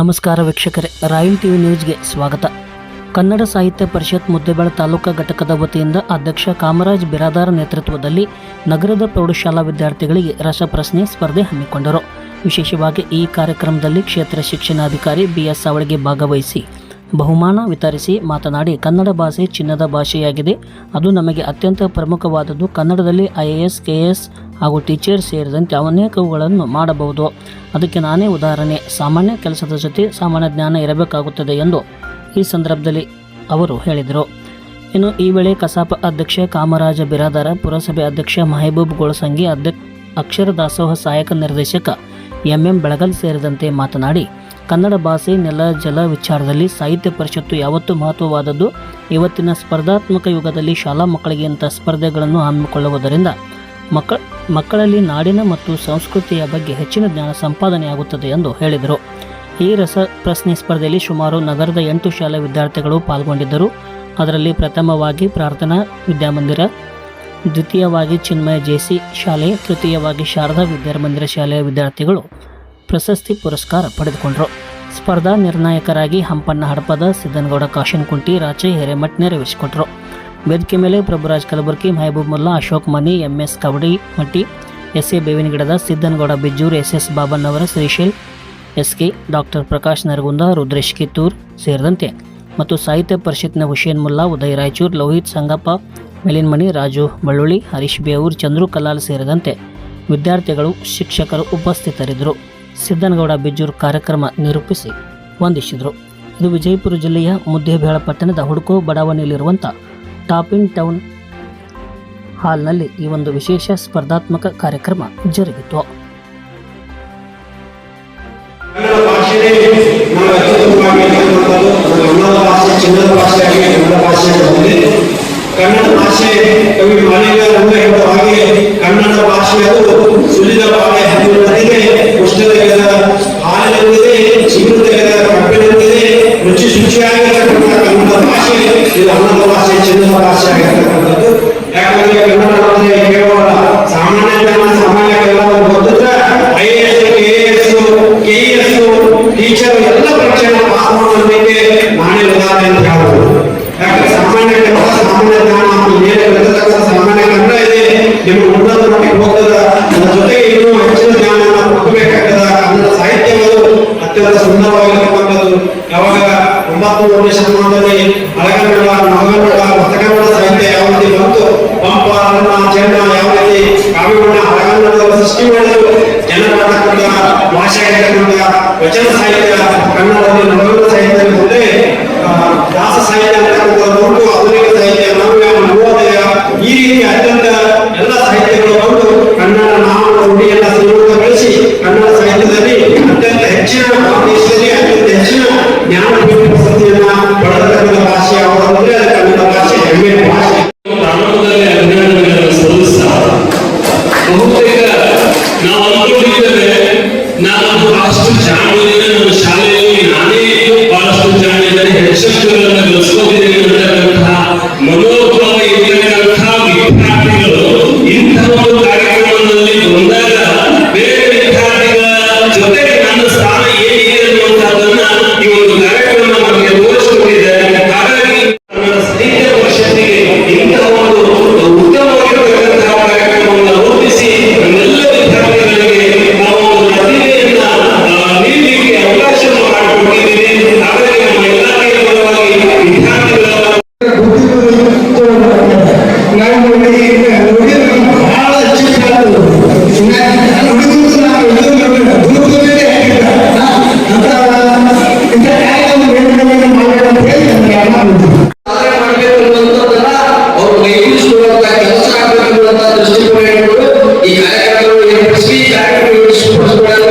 ನಮಸ್ಕಾರ ವೀಕ್ಷಕರೇ, royal TV ನ್ಯೂಸ್ಗೆ ಸ್ವಾಗತ. ಕನ್ನಡ ಸಾಹಿತ್ಯ ಪರಿಷತ್ ಮುದ್ದೆಬೆಳ ತಾಲೂಕಾ ಘಟಕದ ವತಿಯಿಂದ ಅಧ್ಯಕ್ಷ ಕಾಮರಾಜ್ ಬಿರಾದಾರ ನೇತೃತ್ವದಲ್ಲಿ ನಗರದ ಪ್ರೌಢಶಾಲಾ ವಿದ್ಯಾರ್ಥಿಗಳಿಗೆ ರಸಪ್ರಶ್ನೆ ಸ್ಪರ್ಧೆ ಹಮ್ಮಿಕೊಂಡರು. ವಿಶೇಷವಾಗಿ ಈ ಕಾರ್ಯಕ್ರಮದಲ್ಲಿ ಕ್ಷೇತ್ರ ಶಿಕ್ಷಣಾಧಿಕಾರಿ ಬಿ ಎಸ್ ಅವಳಿಗೆ ಭಾಗವಹಿಸಿ ಬಹುಮಾನ ವಿತರಿಸಿ ಮಾತನಾಡಿ, ಕನ್ನಡ ಭಾಷೆ ಚಿನ್ನದ ಭಾಷೆಯಾಗಿದೆ. ಅದು ನಮಗೆ ಅತ್ಯಂತ ಪ್ರಮುಖವಾದದ್ದು. ಕನ್ನಡದಲ್ಲಿ I A S, K S ಹಾಗೂ ಟೀಚರ್ ಸೇರಿದಂತೆ ಅನೇಕವುಗಳನ್ನು ಮಾಡಬಹುದು. ಅದಕ್ಕೆ ನಾನೇ ಉದಾಹರಣೆ. ಸಾಮಾನ್ಯ ಕೆಲಸದ ಜೊತೆ ಸಾಮಾನ್ಯ ಜ್ಞಾನ ಇರಬೇಕಾಗುತ್ತದೆ ಎಂದು ಈ ಸಂದರ್ಭದಲ್ಲಿ ಅವರು ಹೇಳಿದರು. ಇನ್ನು ಈ ವೇಳೆ ಕಸಾಪ ಅಧ್ಯಕ್ಷ ಕಾಮರಾಜ ಬಿರಾದಾರ, ಪುರಸಭೆ ಅಧ್ಯಕ್ಷ ಮಹಬೂಬ್ ಗೋಳಸಂಗಿ ಅಧ್ಯಕ್ಷ ಅಕ್ಷರ ದಾಸೋಹ ಸಹಾಯಕ ನಿರ್ದೇಶಕ ಎಂಎಂ ಬೆಳಗಲ್ ಸೇರಿದಂತೆ ಮಾತನಾಡಿ, ಕನ್ನಡ ಭಾಷೆ ನೆಲ, ಜಲ ವಿಚಾರದಲ್ಲಿ ಸಾಹಿತ್ಯ ಪರಿಷತ್ತು ಯಾವತ್ತೂ ಮಹತ್ವವಾದದ್ದು. ಇವತ್ತಿನ ಸ್ಪರ್ಧಾತ್ಮಕ ಯುಗದಲ್ಲಿ ಶಾಲಾ ಮಕ್ಕಳಿಗೆ ಇಂಥ ಸ್ಪರ್ಧೆಗಳನ್ನು ಹಮ್ಮಿಕೊಳ್ಳುವುದರಿಂದ ಮಕ್ಕಳ ಮಕ್ಕಳಲ್ಲಿ ನಾಡಿನ ಮತ್ತು ಸಂಸ್ಕೃತಿಯ ಬಗ್ಗೆ ಹೆಚ್ಚಿನ ಜ್ಞಾನ ಸಂಪಾದನೆಯಾಗುತ್ತದೆ ಎಂದು ಹೇಳಿದರು. ಈ ರಸ ಪ್ರಶ್ನೆ ಸ್ಪರ್ಧೆಯಲ್ಲಿ ಸುಮಾರು ನಗರದ ಎಂಟು ಶಾಲಾ ವಿದ್ಯಾರ್ಥಿಗಳು ಪಾಲ್ಗೊಂಡಿದ್ದರು. ಅದರಲ್ಲಿ ಪ್ರಥಮವಾಗಿ ಪ್ರಾರ್ಥನಾ ವಿದ್ಯಾಮಂದಿರ, ದ್ವಿತೀಯವಾಗಿ ಚಿನ್ಮಯ ಜೆಸಿ ಶಾಲೆ, ತೃತೀಯವಾಗಿ ಶಾರದಾ ವಿದ್ಯಾಮಂದಿರ ಶಾಲೆಯ ವಿದ್ಯಾರ್ಥಿಗಳು ಪ್ರಶಸ್ತಿ ಪುರಸ್ಕಾರ ಪಡೆದುಕೊಂಡರು. ಸ್ಪರ್ಧಾ ನಿರ್ಣಾಯಕರಾಗಿ ಹಂಪಣ್ಣ ಹಡಪದ ಸಿದ್ದನಗೌಡ, ಕಾಶನ್ಕುಂಟಿ, ರಾಚೆ, ಹಿರೇಮಠ್ ನೆರವೇರಿಸಿಕೊಟ್ರು. ವೇದಿಕೆ ಮೇಲೆ Prabhuraj Kalaburagi, Mahaboob Mulla, Ashok Mani M S Kavadi Matti S A Bevinagidad Siddanagouda Bijjur S S Babannavar Shrishail S K doctor Prakash Naragund, Rudresh Kittur ಸೇರಿದಂತೆ. ಮತ್ತು ಸಾಹಿತ್ಯ ಪರಿಷತ್ನ ಹುಷೇನ್ ಮುಲ್ಲಾ, ಉದಯ್ ರಾಯಚೂರ್, ಲೋಹಿತ್ ಸಂಗಪ್ಪ, ಮೆಲಿನ್ಮಣಿ, ರಾಜು ಬಳ್ಳುಳ್ಳಿ, ಹರೀಶ್ ಬೇವೂರ್, ಚಂದ್ರು ಕಲಾಲ್ ಸೇರಿದಂತೆ ವಿದ್ಯಾರ್ಥಿಗಳು, ಶಿಕ್ಷಕರು ಉಪಸ್ಥಿತರಿದ್ದರು. ಸಿದ್ದನಗೌಡ ಬಿಜ್ಜೂರ್ ಕಾರ್ಯಕ್ರಮ ನಿರೂಪಿಸಿ ವಂದಿಸಿದರು. ಇದು ವಿಜಯಪುರ ಜಿಲ್ಲೆಯ ಮುದ್ದೇಬೇಳ ಪಟ್ಟಣದ ಹುಡುಕು ಬಡಾವಣೆಯಲ್ಲಿರುವಂಥ ಟಾಪಿಂಗ್ ಟೌನ್ ಹಾಲ್ನಲ್ಲಿ ಈ ಒಂದು ವಿಶೇಷ ಸ್ಪರ್ಧಾತ್ಮಕ ಕಾರ್ಯಕ್ರಮ ಜರುಗಿತು. ಕನ್ನಡ ಭಾಷೆ ಕವಿ ಮಾಲಿಕ ಹೇಳುವ ಹಾಗೆ ಕನ್ನಡ ಭಾಷೆ ಅದು ಸುಲಿದ ಬಾಳೆ ಹರಿಯುವಂತಿದೆ ಉಷ್ಣತೆಗೆದ ಹಾಲಿನಂತಿದೆ ಚಿನ್ನತೆಗೆದ ಕಬ್ಬಿನಂತಿದೆ ರುಚಿ ಭಾಷೆ ಇದು ಅನ್ನದ ಭಾಷೆ ಚಿನ್ನದ ಭಾಷೆ ಆಗಿರ್ತಕ್ಕಂಥದ್ದು. ಯಾಕಂದ್ರೆ ಕನ್ನಡ ಭಾಷೆ ಕೇವಲ ಸಾಮಾನ್ಯ ಜನ, ಸಾಮಾನ್ಯ ಕೆಲವರು ಗೊತ್ತಿದ್ರೆ ಐ ಎಸ್ ಟೀಚರ್ ಎಲ್ಲ ಪರೀಕ್ಷೆಯನ್ನು ಪಾಸ್ ಮಾಡೋದಕ್ಕೆ ಅಂತ ಹೇಳ್ಬೋದು. ಯಾಕಂದ್ರೆ ಸಾಮಾನ್ಯ ಸಾಮಾನ್ಯ ಜ್ಞಾನ ಸಾಮಾನ್ಯ ಕನ್ನಡ ಇದೆ. ನಿಮ್ಮ ಉನ್ನತ ಮಟ್ಟಿಗೆ ಜೊತೆಗೆ ಇನ್ನೂ ಹೆಚ್ಚಿನ ಜ್ಞಾನವನ್ನು ಕೊಡಬೇಕಾಗ್ತದ. ಕನ್ನಡ ಸಾಹಿತ್ಯಗಳು ಅತ್ಯಂತ ಸುಂದರವಾಗಿರ್ತಕ್ಕಂಥದ್ದು. ಯಾವಾಗ ಒಂಬತ್ತು ಮೂರನೇ ಶತಮಾನದಲ್ಲಿ ಹಳಗನ್ನಡ ನವಗನ್ನಡ ಹೊಸಗನ್ನಡ ಸಾಹಿತ್ಯ ಯಾವ ರೀತಿ ಬಂತು ಪಂಪ ರನ್ನ ಚೆನ್ನ ಯಾವ ರೀತಿ ಕಾವ್ಯವನ್ನ ಹಳಗನ್ನಡದಲ್ಲಿ ಸೃಷ್ಟಿ ಮಾಡಲು ಜನಪದ ಭಾಷೆ ವಚನ ಸಾಹಿತ್ಯ, ಕನ್ನಡದಲ್ಲಿ ನವಗನ್ನಡ ಸಾಹಿತ್ಯದಲ್ಲಿ ಮುಂದೆ ದಾಸ ಸಾಹಿತ್ಯ ಶಾಲೆಯಲ್ಲಿ ನಾನೇ ಬಹಳಷ್ಟು ಜಾಣವಿದ್ದೇನೆ ಹೆಚ್ಚೆಚ್ಚುಗಳನ್ನು ಗಳಿಸ್ಕೊಂಡಿದ್ದೇನೆ ಅಂತಕ್ಕಂತಹ Tiago, Deus.